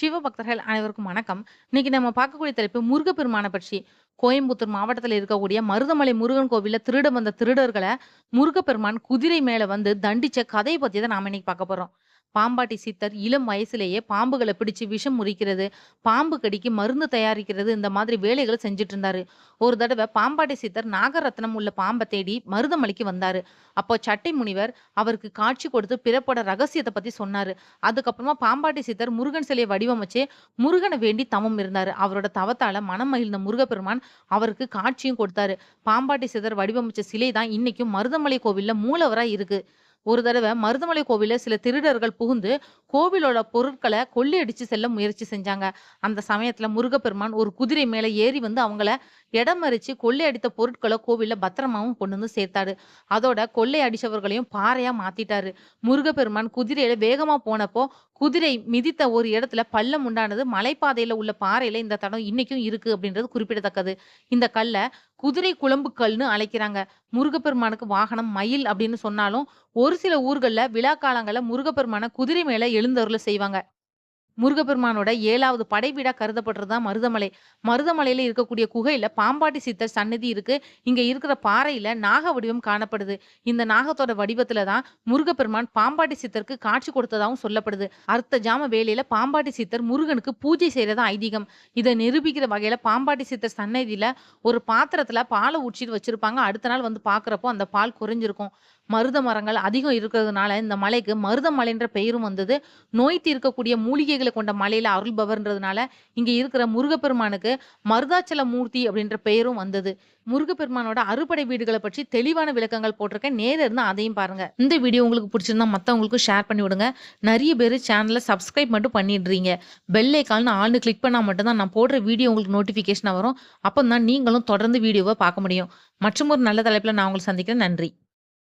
சிவபக்தர்கள் அனைவருக்கும் வணக்கம். இன்னைக்கு நம்ம பார்க்கக்கூடிய தலைப்பு முருகப்பெருமான பற்றி. கோயம்புத்தூர் மாவட்டத்தில் இருக்கக்கூடிய மருதமலை முருகன் கோவிலில் திருட வந்த திருடர்களை முருகப்பெருமான் குதிரை மேலே வந்து தண்டிச்ச கதையை பற்றி தான் நாம் இன்னைக்கு பார்க்க போகிறோம் பாம்பாட்டி சித்தர் இளம் வயசுலேயே பாம்புகளை பிடிச்சு விஷம் முறிக்கிறது, பாம்பு கடிக்கு மருந்து தயாரிக்கிறது இந்த மாதிரி வேலைகளை செஞ்சுட்டு இருந்தாரு. ஒரு தடவை பாம்பாட்டி சித்தர் நாகரத்னம் உள்ள பாம்பை தேடி மருதமலைக்கு வந்தாரு. அப்போ சட்டை முனிவர் அவருக்கு காட்சி கொடுத்து பிறப்போட ரகசியத்தை பத்தி சொன்னாரு. அதுக்கப்புறமா பாம்பாட்டி சித்தர் முருகன் சிலையை வடிவமைச்சு முருகனை வேண்டி தவம் இருந்தாரு. அவரோட தவத்தால மனம் மகிழ்ந்த முருகப்பெருமான் அவருக்கு காட்சியும் கொடுத்தாரு. பாம்பாட்டி சிதர் வடிவமைச்ச சிலை தான் இன்னைக்கும் மருதமலை கோவிலில் மூலவரா இருக்கு. ஒரு தடவை மருதமலை கோவில சில திருடர்கள் புகுந்து கோவிலோட பொருட்கள கொள்ளையடிச்சு செல்ல முயற்சி செஞ்சாங்க. அந்த சமயத்துல முருகப்பெருமான் ஒரு குதிரை மேல ஏறி வந்து அவங்கள இடமறிச்சு கொள்ளையடித்த பொருட்களை கோவில்ல பத்திரமாவும் கொண்டு வந்து சேர்த்தாரு. அதோட கொள்ளை அடிச்சவர்களையும் பாறையா மாத்திட்டாரு. முருகப்பெருமான் குதிரையில வேகமா போனப்போ குதிரை மிதித்த ஒரு இடத்துல பள்ளம் உண்டானது. மலைப்பாதையில உள்ள பாறையில இந்த தடம் இன்னைக்கும் இருக்கு அப்படின்றது குறிப்பிடத்தக்கது. இந்த கல்லை குதிரை குளம்பு கல்னு அழைக்கிறாங்க. முருகப்பெருமானுக்கு வாகனம் மயில் அப்படின்னு சொன்னாலும், ஒரு சில ஊர்களில் விழா காலங்களில் முருகப்பெருமானை குதிரை மேலே எழுந்தருள செய்வாங்க. முருகப்பெருமானோட 7வது படை கருதப்படுறதா மருதமலை. மருதமலையில இருக்கக்கூடிய குகையில பாம்பாட்டி சித்தர் சன்னதி இருக்கு. இங்க இருக்கிற பாறையில நாக வடிவம் காணப்படுது. இந்த நாகத்தோட வடிவத்துல தான் முருகப்பெருமான் பாம்பாட்டி சித்தருக்கு காட்சி கொடுத்ததாகவும் சொல்லப்படுது. அர்த்த ஜாம வேலையில பாம்பாட்டி சித்தர் முருகனுக்கு பூஜை செய்யறதா ஐதீகம். இதை நிரூபிக்கிற வகையில பாம்பாட்டி சித்தர் சன்னதியில ஒரு பாத்திரத்துல பாலை ஊற்றிட்டு வச்சிருப்பாங்க. அடுத்த நாள் வந்து பாக்குறப்போ அந்த பால் குறைஞ்சிருக்கும். மருத மரங்கள் அதிகம் இருக்கிறதுனால இந்த மலைக்கு மருதமலைன்ற பெயரும் வந்தது. நோய் தீர்க்கக்கூடிய மூலிகைகள் கொண்ட மலையில அருள்பவர்ன்றதுனால இங்க இருக்கிற முருகப்பெருமானுக்கு மருதாச்சல மூர்த்தி அப்படின்ற பெயரும் வந்தது. முருகப்பெருமானோட அறுபடை வீடுகளை பற்றி தெளிவான விளக்கங்கள் போட்டிருக்கேன். நேரா இருந்தால் அதையும் பாருங்க. இந்த வீடியோ உங்களுக்கு பிடிச்சிருந்தா மற்றவங்களுக்கும் ஷேர் பண்ணி விடுங்க. நிறைய பேர் சேனலை சப்ஸ்கிரைப் மட்டும் பண்ணிடுறீங்க. பெல் ஐகான்னு ஆல்னு கிளிக் பண்ணால் மட்டும்தான் நான் போடுற வீடியோ உங்களுக்கு நோட்டிஃபிகேஷனாக வரும். அப்போ தான் நீங்களும் தொடர்ந்து வீடியோவை பார்க்க முடியும். மற்றும் ஒரு நல்ல தலைப்பில் நான் உங்களுக்கு சந்திக்கிறேன். நன்றி.